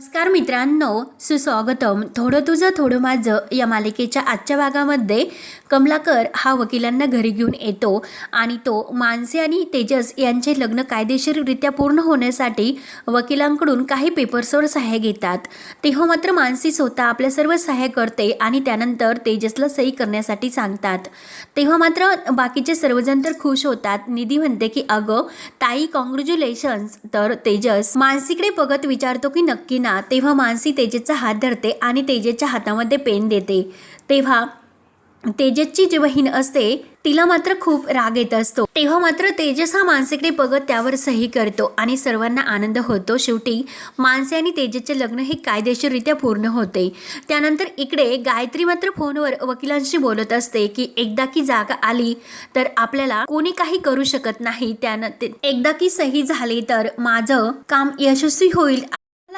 नमस्कार मित्रांनो सुस्वागतम. थोडं तुझं थोडं माझं या मालिकेच्या आजच्या भागामध्ये कमलाकर हा वकिलांना घरी घेऊन येतो आणि तो मानसे आणि तेजस यांचे लग्न कायदेशीररित्या पूर्ण होण्यासाठी वकिलांकडून काही पेपर्सवर सहाय्य घेतात. तेव्हा मात्र मानसी स्वतः आपल्या सर्व सहाय्य करते आणि त्यानंतर तेजसला सही करण्यासाठी सांगतात. तेव्हा मात्र बाकीचे सर्वजण तर खुश होतात. निधी म्हणते की अगं ताई कॉंग्रॅच्युलेशन्स तर तेजस मानसीकडे बघत विचारतो की नक्की ना तेव्हा मानसी तेजसचा हात धरते आणि तेजसच्या हातामध्ये पेन देते. तेव्हा तेजसची जी बहीण असते तिला मात्र खूप राग येत असतो. तेव्हा मात्र तेजस हा मानसीकडे बघत त्यावर सही करतो आणि सर्वांना आनंद होतो. शेवटी मानसी आणि तेजसचे लग्न हे कायदेशीररित्या पूर्ण होते. त्यानंतर इकडे गायत्री मात्र फोनवर वकिलांशी बोलत असते की एकदा की जागा आली तर आपल्याला कोणी काही करू शकत नाही. त्यानं एकदा की सही झाली तर माझं काम यशस्वी होईल.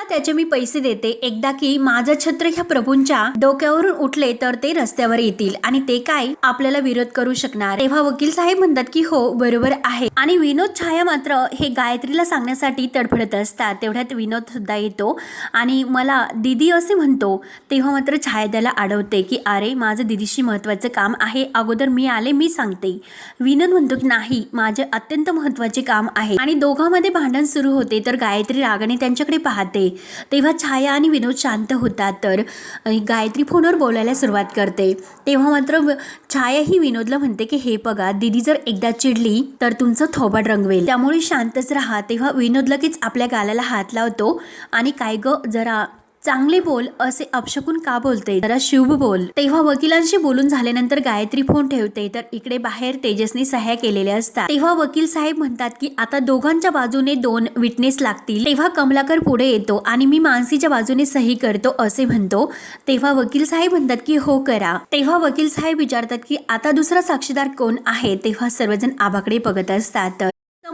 मला त्याचे मी पैसे देते. एकदा की माझं छत्र ह्या प्रभूंच्या डोक्यावरून उठले तर ते रस्त्यावर येतील. आणि ते काय? आपल्याला विरोध करू शकणार. तेव्हा वकील साहेब म्हणतात की हो बरोबर आहे. आणि विनोद छाया मात्र हे गायत्रीला सांगण्यासाठी तडफडत असतात. तेवढ्यात विनोद सुद्धा येतो. आणि मला दिदी असे म्हणतो. तेव्हा मात्र छाया त्याला अडवते की अरे माझं दिदीशी महत्वाचं काम आहे. अगोदर मी आले मी सांगते. विनोद म्हणतो की नाही माझे अत्यंत महत्त्वाचे काम आहे. आणि दोघांमध्ये भांडण सुरू होते. तर गायत्री रागाने त्यांच्याकडे पाहते. तेव्हा छाया आणि विनोद शांत होतात. तर गायत्री फोनवर बोलायला सुरुवात करते. तेव्हा मात्र छाया ही विनोदला म्हणते की हे बघा दिदी जर एकदा चिडली तर तुमचं थोबाड रंगवेल. त्यामुळे शांतच राहा. तेव्हा विनोद लगेच आपल्या गालाला हात लावतो आणि काय ग जरा चांगले बोल असे अपशकून का बोलते? जरा शुभ बोल. तेव्हा वकिलांशी बोलून झाल्यानंतर गायत्री फोन ठेवते तर इकडे बाहेर तेजसने सह्या केलेल्या असतात. तेव्हा वकील साहेब म्हणतात की आता दोघांच्या बाजूने दोन विटनेस लागतील. तेव्हा कमलाकर पुढे येतो आणि मी मानसीच्या बाजूने सही करतो असे म्हणतो. तेव्हा वकील साहेब म्हणतात की हो करा. तेव्हा वकील साहेब विचारतात की आता दुसरा साक्षीदार कोण आहे? तेव्हा सर्वजण आबाकडे बघत असतात.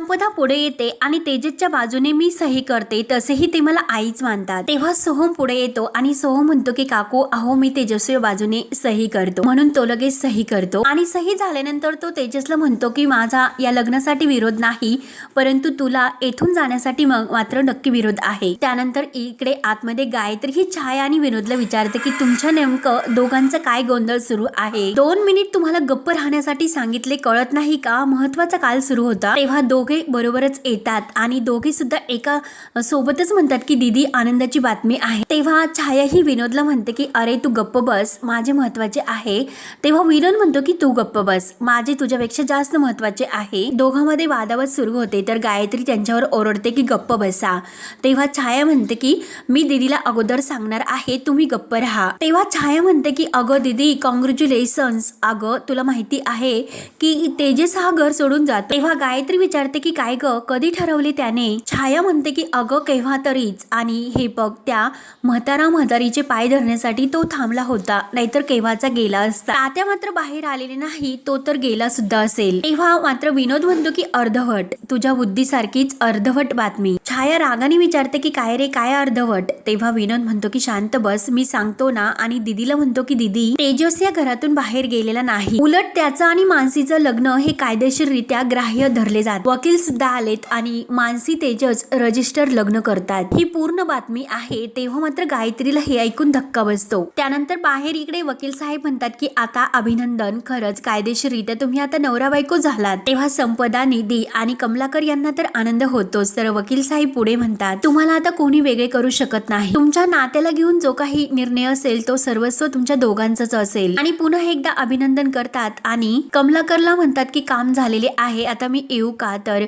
संपदा पुढे येते आणि तेजसच्या बाजूने मी सही करते तसेही ते मला आईच मानतात. तेव्हा सोहम पुढे येतो आणि सोहम म्हणतो की काकू अहो मी तेजस्वी बाजूने सही करतो. म्हणून तो लगेच सही करतो. आणि सही झाल्यानंतर तो तेजसला म्हणतो की माझा या लग्नासाठी विरोध नाही परंतु तुला येथून जाण्यासाठी मग मात्र नक्की विरोध आहे. त्यानंतर इकडे आतमध्ये गायत्री ही छाया आणि विनोदला विचारते की तुमच्या नेमकं दोघांचं काय गोंधळ सुरू आहे? दोन मिनिट तुम्हाला गप्प राहण्यासाठी सांगितले कळत नाही का? महत्त्वाचा काल सुरू होता. तेव्हा दोघे बरोबरच येतात आणि दोघे सुद्धा एका सोबतच म्हणतात की दीदी आनंदाची बातमी आहे. तेव्हा छाया ही विनोदला म्हणते की अरे तू गप्प बस. माझे महत्त्वाचे आहे. तेव्हा विनोद म्हणतो की तू गप्प बस. माझे तुझ्यापेक्षा जास्त महत्त्वाचे आहे. दोघांमध्ये वादावाद सुरू होते तर गायत्री त्यांच्यावर ओरडते की गप्प बसा. तेव्हा छाया म्हणते की मी दीदीला अगोदर सांगणार आहे तुम्ही गप्प राहा. तेव्हा छाया म्हणते की अगं दीदी कॉंग्रॅच्युलेशन्स अगं तुला माहिती आहे की तेजस हा घर सोडून जातो. तेव्हा गायत्री विचारते की काय ग? कधी ठरवले त्याने? छाया म्हणते की अगं केव्हा तरीच. आणि हे बघ त्या म्हातारा म्हातारीचे पाय धरण्यासाठी तो थांबला होता. नाहीतर केव्हाचा गेला असता? तात्या मात्र बाहेर आलेले नाही तो तर गेला सुद्धा असेल. तेव्हा मात्र विनोद म्हणतो की अर्धवट. तुझ्या बुद्धीसारखीच अर्धवट बातमी. छाया रागाने विचारते की काय रे काय अर्धवट? तेव्हा विनोद म्हणतो की शांत बस मी सांगतो ना. आणि दिदीला म्हणतो की दिदी तेजस या घरातून बाहेर गेलेला नाही. उलट त्याचं आणि मानसीचं लग्न हे कायदेशीररित्या ग्राह्य धरले जात. वकील सुद्धा आलेत आणि मानसी तेजस रजिस्टर लग्न करतात. ही पूर्ण बातमी आहे तेव्हा मात्र गायत्रीला हे ऐकून धक्का बसतो. त्यानंतर बाहेर इकडे वकील साहेब म्हणतात की आता अभिनंदन खरंच कायदेशीररित्या तुम्ही आता नवरा बायको झालात. तेव्हा संपदा निधी आणि कमलाकर यांना तर आनंद होतोच. तर वकील साहेब पुढे म्हणतात तुम्हाला आता कोणी वेगळे करू शकत नाही. तुमच्या नात्याला घेऊन जो काही निर्णय असेल तो सर्वस्व तुमच्या दोघांचाच असेल. आणि पुन्हा एकदा अभिनंदन करतात आणि कमलाकरला म्हणतात की काम झालेले आहे आता मी येऊ का? तर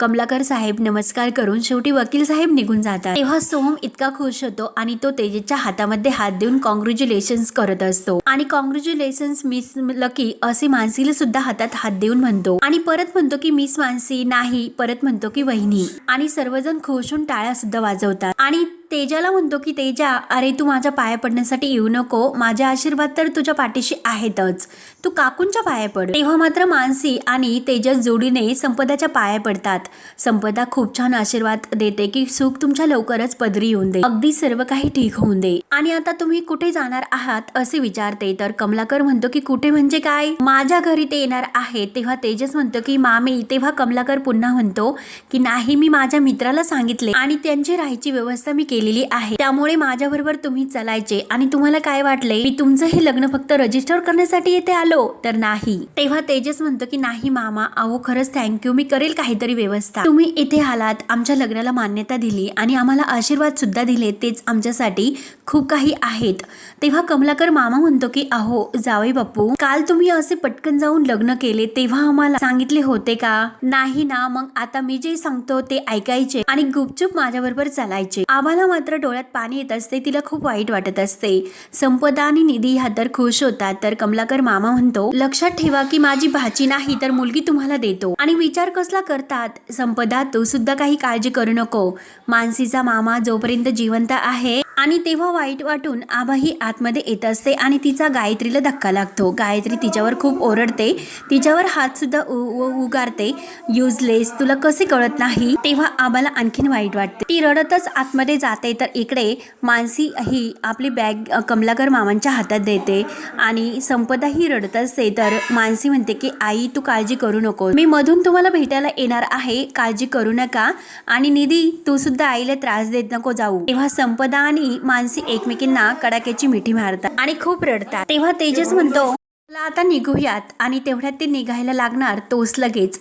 कमलाकर साहेब नमस्कार करून शेवटी वकील साहेब निघून जातात. तेव्हा सोहम इतका खुश होतो आणि तो तेजेच्या हातामध्ये हात देऊन कॉंग्रॅच्युलेशन्स करत असतो. आणि कॉंग्रॅच्युलेशन्स मिस लकी असे मानसीला सुद्धा हातात हात देऊन म्हणतो. आणि परत म्हणतो की मिस मानसी नाही. परत म्हणतो की वहिनी. आणि सर्वजण खुश होऊन टाळ्या सुद्धा वाजवतात. आणि तेजाला म्हणतो की तेजा अरे तू माझ्या पाया पडण्यासाठी येऊ नको. माझे आशीर्वाद तर तुझ्या पाठीशी आहेतच. तू काकूंच्या पाया पड. तेव्हा मात्र मानसी आणि तेजस जोडीने संपदाच्या पाया पडतात. संपदा खूप छान आशीर्वाद देते की सुख तुमच्या लवकरच पदरी येऊन दे. अगदी सर्व काही ठीक होऊन दे. आणि आता तुम्ही कुठे जाणार आहात असे विचारते. तर कमलाकर म्हणतो की कुठे म्हणजे काय? माझ्या घरी ते येणार आहे तेव्हा तेजस म्हणतो की मामी तेव्हा कमलाकर पुन्हा म्हणतो की नाही मी माझ्या मित्राला सांगितले आणि त्यांची राहायची व्यवस्था मी केलेली आहे. त्यामुळे माझ्याबरोबर तुम्ही चालायचे. आणि तुम्हाला काय वाटले मी तुमचं हे लग्न फक्त रजिस्टर करण्यासाठी येथे आलो तर नाही. तेव्हा तेजस म्हणतो की नाही मामा अहो खरंच थँक्यू मी करेल काहीतरी व्यवस्था. तुम्ही इथे आलात आमच्या लग्नाला मान्यता दिली आणि आम्हाला आशीर्वाद सुद्धा दिले. तेच आमच्यासाठी खूप काही आहेत. तेव्हा कमलाकर मामा म्हणतो की अहो जावे बापू काल तुम्ही असे पटकन जाऊन लग्न केले तेव्हा आम्हाला सांगितले होते का? नाही ना मग आता मी जे सांगतो ते ऐकायचे आणि गुपचूप माझ्याबरोबर चालायचे. आम्हाला मात्र डोळ्यात पाणी येत असते तिला खूप वाईट वाटत असते. संपदा आणि निधी ह्या तर खुश होतात तर कमलाकर मामा म्हणतो लक्षात ठेवा की माझी भाची नाही तर मुलगी तुम्हाला देतो. आणि विचार कसला करतात संपदा तू सुद्धा काही काळजी करू नको. मानसीचा मामा जोपर्यंत जिवंत आहे आणि तेव्हा वाईट वाटून आभाही आतमध्ये येत असते आणि तिचा गायत्रीला धक्का लागतो. गायत्री तिच्यावर खूप ओरडते. तिच्यावर हातसुद्धा उ- उ- उगारते. युजलेस तुला कसे कळत नाही? तेव्हा आबाला आणखीन वाईट वाटते. ती रडतच आतमध्ये जाते तर इकडे मानसी ही आपली बॅग कमलाकर मामांच्या हातात देते आणि संपदा ही रडत असते. तर मानसी म्हणते की आई तू काळजी करू नको. मी मधून तुम्हाला भेटायला येणार आहे. काळजी करू नका आणि निधी तू सुद्धा आईला त्रास देत नको जाऊ. तेव्हा संपदा आणि मानसी एकमेकींना कडाक्याची मिठी मारतात आणि खूप रडतात. तेव्हा तेजस म्हणतो "चला आता निघूयात. आणि तेवढ्यात ते निघायला लागणार तोच लगेच.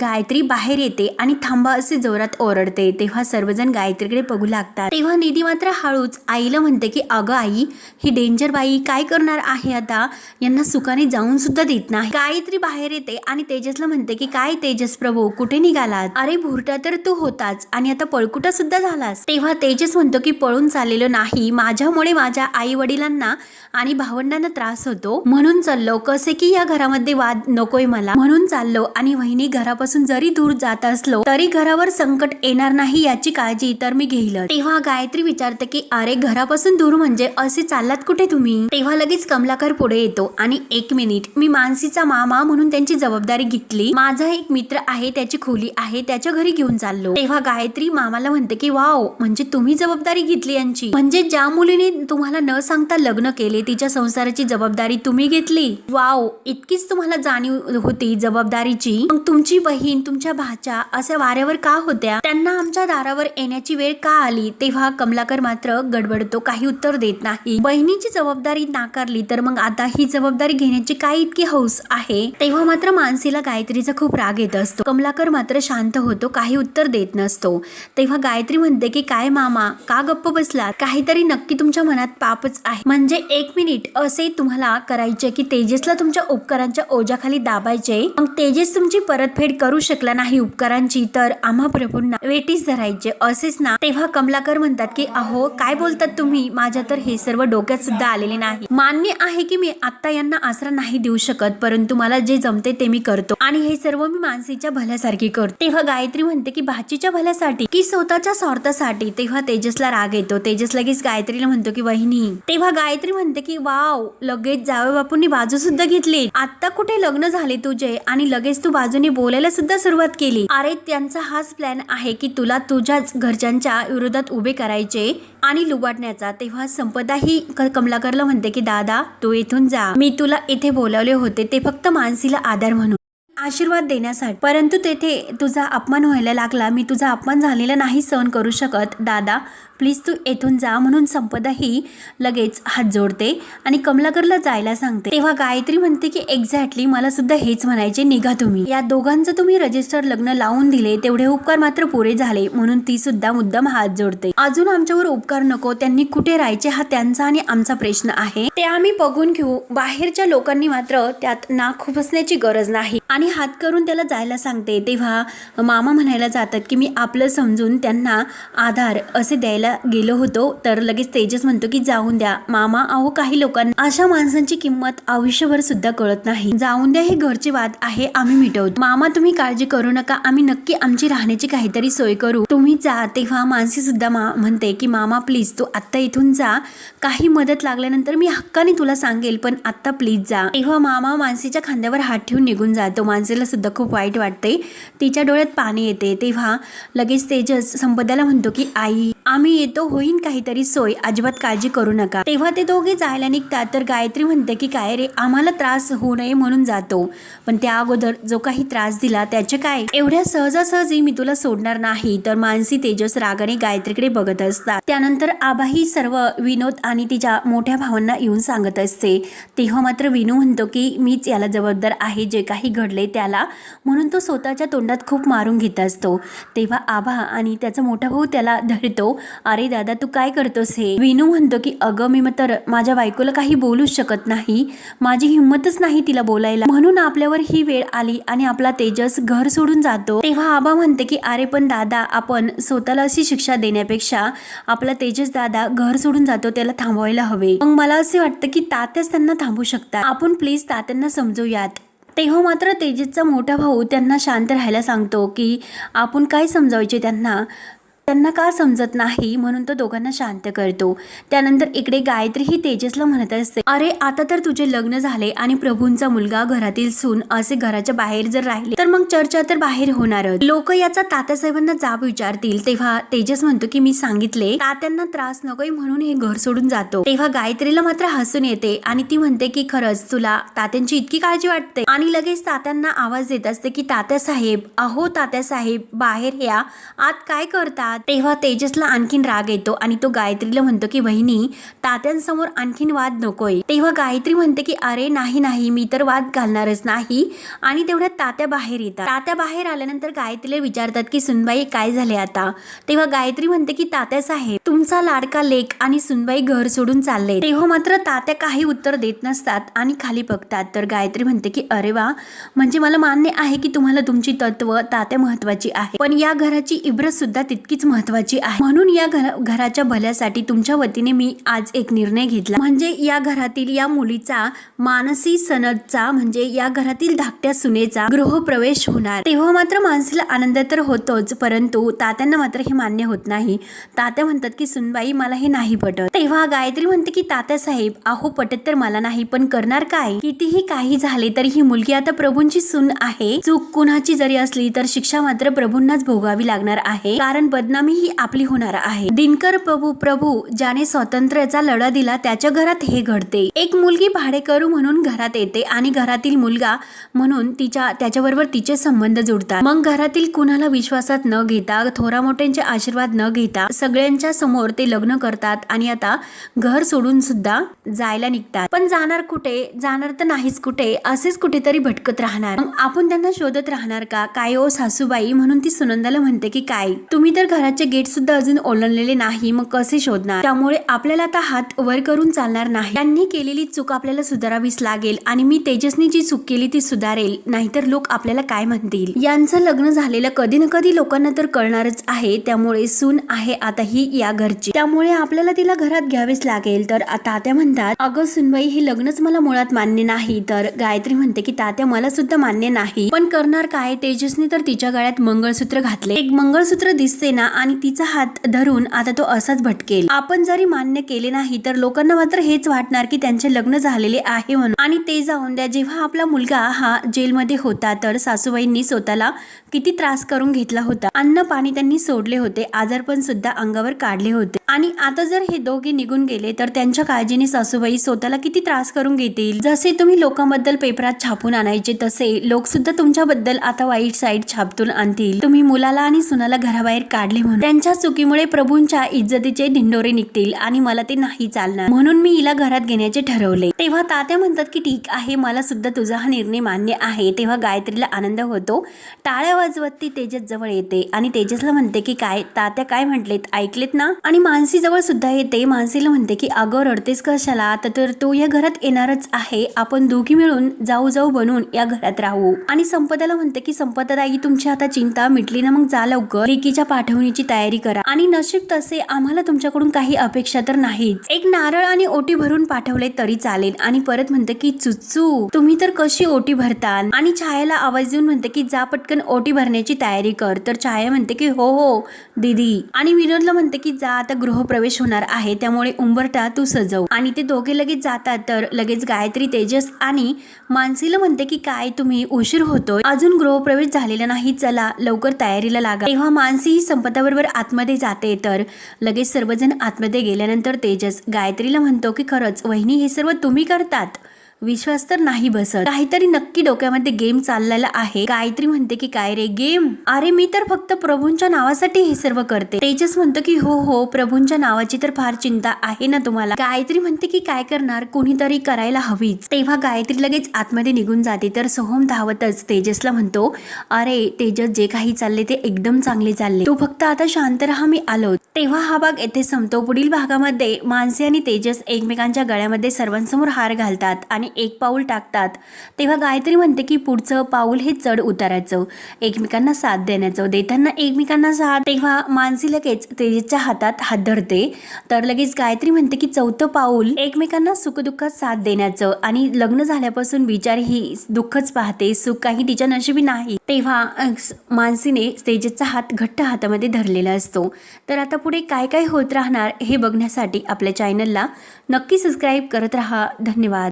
गायत्री बाहेर येते आणि थांबा असे जोरात ओरडते. तेव्हा सर्वजण गायत्रीकडे बघू लागतात. तेव्हा निधी मात्र हळूच आईला म्हणते की अगं आई ही डेंजर बाई काय करणार आहे आता? यांना सुखाने जाऊन सुद्धा देत नाही. गायत्री बाहेर येते आणि तेजसला म्हणते की काय तेजस प्रभू कुठे निघालात? अरे भुरटा तर तू होताच आणि आता पळकुटा सुद्धा झालास. तेव्हा तेजस म्हणतो की पळून चाललेलो नाही. माझ्यामुळे माझ्या आई वडिलांना आणि भावंडांना त्रास होतो. म्हणून चाललो कसे की या घरामध्ये वाद नकोय मला. म्हणून चाललो आणि वहिनी घरापासून जरी दूर जात असलो तरी घरावर संकट येणार नाही याची काळजी तर मी घेईल तेव्हा गायत्री विचारते की अरे घरापासून दूर म्हणजे असे चाललात कुठे तुम्ही? तेव्हा लगेच कमलाकर पुढे येतो आणि एक मिनिट मी मानसीचा मामा म्हणून त्यांची जबाबदारी घेतली. माझा एक मित्र आहे त्याची खोली आहे त्याच्या घरी घेऊन चाललो. तेव्हा गायत्री मामाला म्हणते की वाव म्हणजे तुम्ही जबाबदारी घेतली यांची. म्हणजे ज्या मुलीने तुम्हाला न सांगता लग्न केले तिच्या संसाराची जबाबदारी तुम्ही घेतली? वाव इतकीच तुम्हाला जाणीव होती जबाबदारीची. मग तुमची बहीण तुमच्या भाच्या अशा वाऱ्यावर का होत्या? त्यांना आमच्या दारावर येण्याची वेळ का आली? तेव्हा कमलाकर मात्र गडबडतो काही उत्तर देत नाही. बहिणीची जबाबदारी नाकारली तर मग आता ही जबाबदारी घेण्याची काय इतकी हौस आहे? तेव्हा मात्र मानसीला गायत्रीचा खूप राग येत असतो. कमलाकर मात्र शांत होतो काही उत्तर देत नसतो. तेव्हा गायत्री म्हणते की काय मामा का गप्प बसलात? काहीतरी नक्की तुमच्या मनात पापच आहे. म्हणजे एक मिनिट असे तुम्हाला करायचे की ते तेजसला तुमच्या उपकारांच्या ओझ्याखाली दाबायचे मग तेजस तुमची परतफेड करू शकला नाही उपकारांची तर आम्हा प्रभूंना वेटीस धरायचे. असेच ना तेव्हा कमलाकर म्हणतात की अहो काय बोलतात तुम्ही? माझ्या तर हे सर्व डोक्यात सुद्धा आलेले नाही. मान्य आहे की मी आता यांना आसरा नाही देऊ शकत परंतु मला जे जमते ते मी करतो. आणि हे सर्व मी मानसीच्या भल्यासारखी करतो. तेव्हा गायत्री म्हणते की भाचीच्या भल्यासाठी की स्वतःच्या स्वार्थासाठी? तेव्हा तेजसला राग येतो. तेजस लगेच गायत्रीला म्हणतो की वहिनी. तेव्हा गायत्री म्हणते की वाव लगेच जावे बापूंनी बाजू सुद्धा घेतली. आता कुठे लग्न झाले तुझे आणि लगेच तू बाजूने बोलायला सुद्धा सुरुवात केली. अरे त्यांचा हाच प्लॅन आहे की तुला तुझ्याच घरच्यांच्या विरोधात उभे करायचे आणि लुबाडण्याचा. तेव्हा संपदा ही कमलाकरला म्हणते की दादा तू इथून जा. मी तुला इथे बोलावले होते. ते फक्त मानसीला आधार म्हणून. आशीर्वाद देण्यासाठी. परंतु तेथे तुझा अपमान व्हायला लागला. मी तुझा अपमान झालेला नाही सहन करू शकत. दादा प्लीज तू येथून जा म्हणून संपदा ही लगेच हात जोडते आणि कमलाकरला जायला सांगते. तेव्हा गायत्री म्हणते की एक्झॅक्टली मला सुद्धा हेच म्हणायचे. निघा तुम्ही. या दोघांचं तुम्ही रजिस्टर लग्न लावून दिले. तेवढे उपकार मात्र पुरे झाले. म्हणून ती सुद्धा मुद्दाम हात जोडते. अजून आमच्यावर उपकार नको. त्यांनी कुठे राहायचे हा त्यांचा आणि आमचा प्रश्न आहे. ते आम्ही बघून घेऊ. बाहेरच्या लोकांनी मात्र त्यात नाक खुपसण्याची गरज नाही. आणि हात करून त्याला जायला सांगते. तेव्हा मामा म्हणायला जातात की मी आपलं समजून त्यांना आधार असे द्यायला गेलो होतो तर लगेच तेजस म्हणतो की जाऊन द्या. मामा अहो काही लोकांना अशा माणसांची किंमत आयुष्यभर सुद्धा कळत नाही. जाऊन द्या हे घरचे वाद आहे आम्ही मिटवतो. मामा तुम्ही काळजी करू नका. आम्ही नक्की आमची राहण्याची काहीतरी सोय करू. तुम्ही जा. तेव्हा मानसी सुद्धा मा म्हणते की मामा प्लीज तू आत्ता इथून जा. काही मदत लागल्यानंतर मी हक्काने तुला सांगेल पण आत्ता प्लीज जा. तेव्हा मामा मानसीच्या खांद्यावर हात ठेवून निघून जातो. मानसी माणसेला सुद्धा खूप वाईट वाटते तिच्या डोळ्यात पाणी येते. तेव्हा लगेच तेजस संपदाला म्हणतो की आई आम्ही येतो. होईन काहीतरी सोय. अजिबात काळजी करू नका. तेव्हा ते दोघे जायला निघतात. तर गायत्री म्हणते की काय रे? आम्हाला त्रास होऊ नये म्हणून जातो. पण त्या अगोदर जो काही त्रास दिला त्याचे काय? एवढ्या सहजासहजी मी तुला सोडणार नाही. तर मानसी तेजस रागाने गायत्रीकडे बघत असतात. त्यानंतर आबाही सर्व विनोद आणि तिच्या मोठ्या भावांना येऊन सांगत असते. तेव्हा मात्र विनू म्हणतो की मीच याला जबाबदार आहे. जे काही घडले त्याला. म्हणून तो स्वतःच्या तोंडात खूप मारून घेत असतो. तेव्हा आभा आणि त्याचा मोठा भाऊ त्याला धरतो. अरे दादा तू काय करतोस हे? विनू म्हणतो की अगं मी तर माझ्या बायकोला काही बोलूच शकत नाही. माझी हिंमतच नाही तिला बोलायला. म्हणून आपल्यावर ही वेळ आली आणि आपला तेजस घर सोडून जातो. तेव्हा आबा म्हणते की अरे पण दादा आपण स्वतःला अशी शिक्षा देण्यापेक्षा आपला तेजस दादा घर सोडून जातो त्याला थांबवायला हवे. मग मला असे वाटतं की तात्याच त्यांना थांबू शकतात. आपण प्लीज तात्यांना समजूयात. तेव्हा मात्र तेजसचा मोठा भाऊ त्यांना शांत राहायला सांगतो की आपण काय समजावायचे त्यांना? त्यांना का समजत नाही म्हणून तो दोघांना शांत करतो. त्यानंतर इकडे गायत्री ही तेजसला म्हणत असते अरे आता तर तुझे लग्न झाले आणि प्रभूंचा मुलगा घरातील सून असे घराच्या बाहेर जर राहिले तर मग चर्चा तर बाहेर होणारच. लोक याचा तात्यासाहेबांना जाब विचारतील. तेव्हा तेजस म्हणतो की मी सांगितले तात्यांना त्रास नकोय म्हणून हे घर सोडून जातो. तेव्हा गायत्रीला मात्र हसून येते आणि ती म्हणते की खरंच तुला तात्यांची इतकी काळजी वाटते. आणि लगेच तात्यांना आवाज देत असते की तात्यासाहेब अहो तात्यासाहेब बाहेर या. आत काय करतात? तेव्हा तेजसला आणखीन राग येतो आणि तो गायत्रीला म्हणतो की बहिणी तात्यांसमोर आणखीन वाद नकोय. तेव्हा गायत्री म्हणते की अरे नाही नाही मी तर वाद घालणारच नाही. आणि तेवढ्यात तात्या बाहेर येतात. तात्या बाहेर आल्यानंतर गायत्रीला विचारतात की सुनबाई काय झाले आता? तेव्हा गायत्री म्हणते की तात्या साहेब तुमचा लाडका लेक आणि सुनबाई घर सोडून चालले. तेव्हा हो मात्र तात्या काही उत्तर देत नसतात आणि खाली बघतात. तर गायत्री म्हणते की अरे वा! म्हणजे मला मान्य आहे की तुम्हाला तुमची तत्व तात्या महत्वाची आहे. पण या घराची इब्रत सुद्धा तितकीच महत्वाची आहे. म्हणून या घरा- घराच्या भल्यासाठी तुमच्या वतीने मी आज एक निर्णय घेतला. म्हणजे या घरातील या मुलीचा मानसी सनदचा म्हणजे या घरातील धाकट्या सुनेचा गृहप्रवेश होणार. तेव्हा हो मात्र माणसाला आनंद तर होतोच परंतु तात्यांना मात्र हे मान्य होत नाही. तात्या म्हणतात की सुनबाई मला हे नाही पटत. तेव्हा गायत्री म्हणते की तात्या साहेब अहो पटत तर मला नाही पण करणार काय? कितीही काही झाले तरी ही मुलगी आता प्रभूंची सून आहे. चूक कुणाची जरी असली तर शिक्षा मात्र प्रभूंनाच भोगावी लागणार आहे. कारण बदनामी ही आपली होणार आहे. दिनकर प्रभू प्रभू ज्याने स्वातंत्र्याचा लढा दिला त्याच्या घरात हे घडते. एक मुलगी भाडेकरू म्हणून घरात येते आणि घरातील मुलगा म्हणून तिच्या त्याच्याबरोबर तिचे संबंध जुडतात. मग घरातील कुणाला विश्वासात न घेता थोरा मोठ्यांचे आशीर्वाद न घेता सगळ्यांच्या समोर ते लग्न करतात आणि आता घर सोडून सुद्धा जायला निघतात. पण जाणार कुठे? जाणार तर नाहीच कुठे? असेच कुठेतरी भटकत राहणार. मग आपण त्यांना शोधत राहणार का? काय ओ सासूबाई? म्हणून ती सुनंदाला म्हणते की काय? तुम्ही तर घराचे गेट सुद्धा अजून ओलांडलेले नाही मग कसे शोधणार? त्यामुळे आपल्याला आता हात वर करून चालणार नाही. त्यांनी केलेली चूक आपल्याला सुधारावीच लागेल आणि मी तेजसनी जी चूक केली ती सुधारेल नाहीतर लोक आपल्याला काय म्हणतील? यांचं लग्न झालेलं कधी ना कधी लोकांना तर कळणारच आहे. त्यामुळे सून आहे आता ही या घरची. त्यामुळे आपल्याला तिला घरात घ्यावेच लागेल. तर तात्या म्हणतात अगं सुनबाई हे लग्नच मला मुळात मान्य नाही. तर गायत्री म्हणते की तात्या मला सुद्धा मान्य नाही. पण करणार काय? तेजसने तर तिच्या गळ्यात मंगळसूत्र घातले. एक मंगळसूत्र दिसते ना आणि तिचा हात धरून आता तो असाच भटकेल. आपण जरी मान्य केले नाही तर लोकांना मात्र हेच वाटणार की त्यांचे लग्न झालेले आहे म्हणून. आणि ते जाऊन द्या. जेव्हा आपला मुलगा हा जेलमध्ये होता तर सासूबाईंनी स्वतःला किती त्रास करून घेतला होता. अन्न पाणी त्यांनी सोडले होते. आजारपण सुद्धा अंगावर काढले होते. आणि आता जर हे दोघे निघून गेले तर त्यांच्या काळजीने सासूबाई स्वतःला किती त्रास करून घेतील? जसे तुम्ही लोकांबद्दल पेपरात छापून आणायचे तसे लोक सुद्धा तुमच्याबद्दल आता वाईट साईड छापतून आणतील. तुम्ही मुलाला आणि सुनाला घराबाहेर काढले म्हणून. त्यांच्या चुकीमुळे प्रभूंच्या इज्जतीचे धिंडोरे निघतील आणि मला ते नाही चालणार. म्हणून मी हिला घरात घेण्याचे ठरवले. तेव्हा तात्या म्हणतात की ठीक आहे मला सुद्धा तुझा हा निर्णय मान्य आहे. तेव्हा गायत्रीला आनंद होतो. टाळ्या वाजवत ती तेजस जवळ येते आणि तेजसला म्हणते की काय तात्या काय म्हटलेत? ऐकलेत ना? आणि मानसीजवळ सुद्धा येते. मानसीला म्हणते की अगं रडतेस कशाला? तर तर तो या घरात येणारच आहे. आपण दोघी मिळून जाऊ जाऊ बनून या घरात राहू. आणि संपदाला म्हणते की संपदाताई तुमची आता चिंता मिटली ना मग जा लवकर. रिकीच्या पाठवणीची तयारी करा. आणि नशीब तसे आम्हाला तुमच्याकडून काही अपेक्षा तर नाहीच. एक नारळ आणि ओटी भरून पाठवले तरी चालेल. आणि परत म्हणते की चुच्चू तुम्ही तर कशी ओटी भरताल आणि छायाला आवाज देऊन म्हणते की जा पटकन ओटी भरण्याची तयारी कर. तर छाया म्हणते की हो हो दीदी. आणि विनोदला म्हणते की जा आता गृहप्रवेश होणार आहे त्यामुळे उंबरटा तू सजव. आणि ते दोघे लगेच जातात तर लगेच गायत्री तेजस आणि मानसीला म्हणते की काय तुम्ही उशीर होतोय? अजून गृहप्रवेश झालेला नाही चला लवकर तयारीला लागा. तेव्हा मानसी ही संपताबरोबर आतमध्ये जाते तर लगेच सर्वजण आतमध्ये गेल्यानंतर तेजस गायत्रीला म्हणतो की खरंच वहिनी हे सर्व तुम्ही करतात? विश्वास तर नाही बसत. काहीतरी नक्की डोक्यामध्ये गेम चाललेला आहे. गायत्री म्हणते की काय रे गेम अरे मी तर फक्त प्रभूंच्या नावासाठी हे सर्व करते. तेजस म्हणतो की हो हो प्रभूंच्या नावाची तर फार चिंता आहे ना तुम्हाला. गायत्री म्हणते की काय करणार? कोणीतरी करायला हवीच. तेव्हा गायत्री लगेच आतमध्ये निघून जाते. तर सोहम धावतच तेजसला म्हणतो अरे तेजस जे काही चालले ते एकदम चांगले चालले. तू फक्त आता शांत राहा मी आलो. तेव्हा हा भाग येथे संपतो. पुढील भागामध्ये मानसी आणि तेजस एकमेकांच्या गळ्यामध्ये सर्वांसमोर हार घालतात आणि एक पाऊल टाकतात. तेव्हा गायत्री म्हणते की पुढचं पाऊल हे चढ उतारायचं एकमेकांना साथ देण्याचं. देताना एकमेकांना साथ तेव्हा मानसी लगेच तेजेच्या हातात हात धरते. तर लगेच गायत्री म्हणते की चौथं पाऊल एकमेकांना सुखदुःखात साथ देण्याचं. आणि लग्न झाल्यापासून विचार ही दुःखच पाहते. सुख काही तिच्या नशिबी नाही. तेव्हा मानसीने तेजसचा हात घट्ट हातामध्ये धरलेला असतो. तर आता पुढे काय काय होत राहणार हे बघण्यासाठी आपल्या चॅनलला नक्की सबस्क्राईब करत राहा. धन्यवाद.